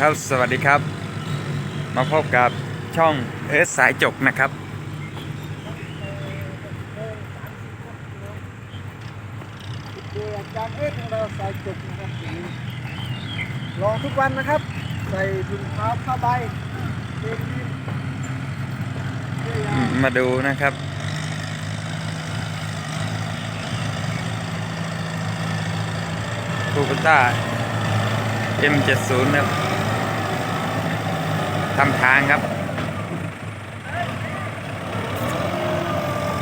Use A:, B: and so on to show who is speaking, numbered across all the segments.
A: ครับสวัสดีครับ มาพบกับช่องเอสสายจกนะครับ
B: ดูอาจารย์เอ๊ะของเราใส่จุกนะครับลองทุกวันนะครับ ใส่ถุงเท้าผ้าใบเดินดินเสื้อยาว
A: มาดูนะครับคูปต้า M70 ครับ ทำทางครับ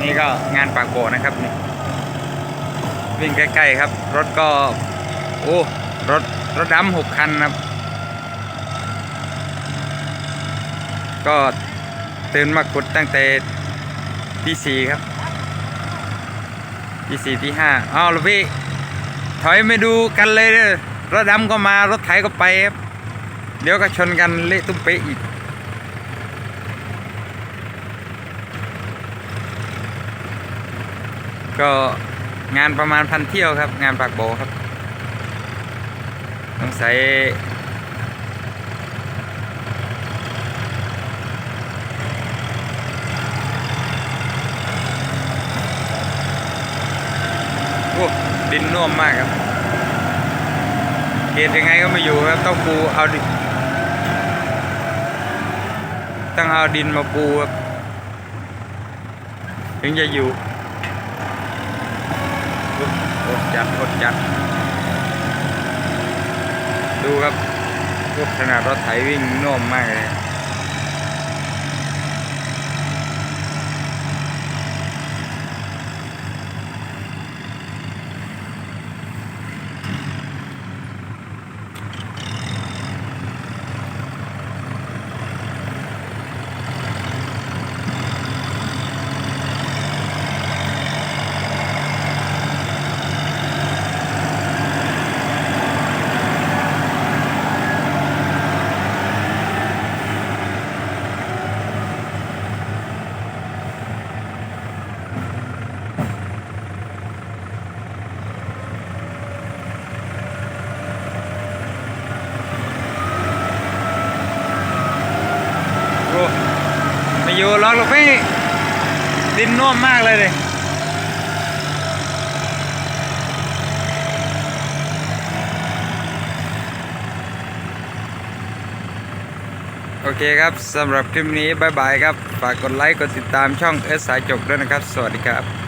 A: นี่ก็งานปากโบกนะครับนี่วิ่งใกล้ๆครับ รถก็โอ้รถรถดำหกคันครับ ก็ตื่นมาขุดตั้งแต่ตีสี่ครับตีสี่ตีห้าอ้าวลูกพี่ถอยไม่ดูกันเลยเด้อรถดำก็มารถไถก็ไปครับ เดี๋ยวก็ชนกันเละตุ้มเป๊ะอีก ก็งานประมาณพันเที่ยวครับ งานปากโบครับต้องใส่โอ้ดินน่วมมากครับ เกตยังไงก็ไม่อยู่ครับ ต้องปูเอาดิ ต้องเอาดินมาปูครับถึงจะอยู่กดจัดกดจัด ดูครับพวกขนาดรถไถวิ่งน่วมมากเลย อยู่ล็อกหรอกพี่ดินน่วมมากเลยเลยโอเคครับสำหรับคลิปนี้บายบายครับ ฝากกดไลค์ กดติดตามช่องเอสสายจกด้วยนะครับ สวัสดีครับ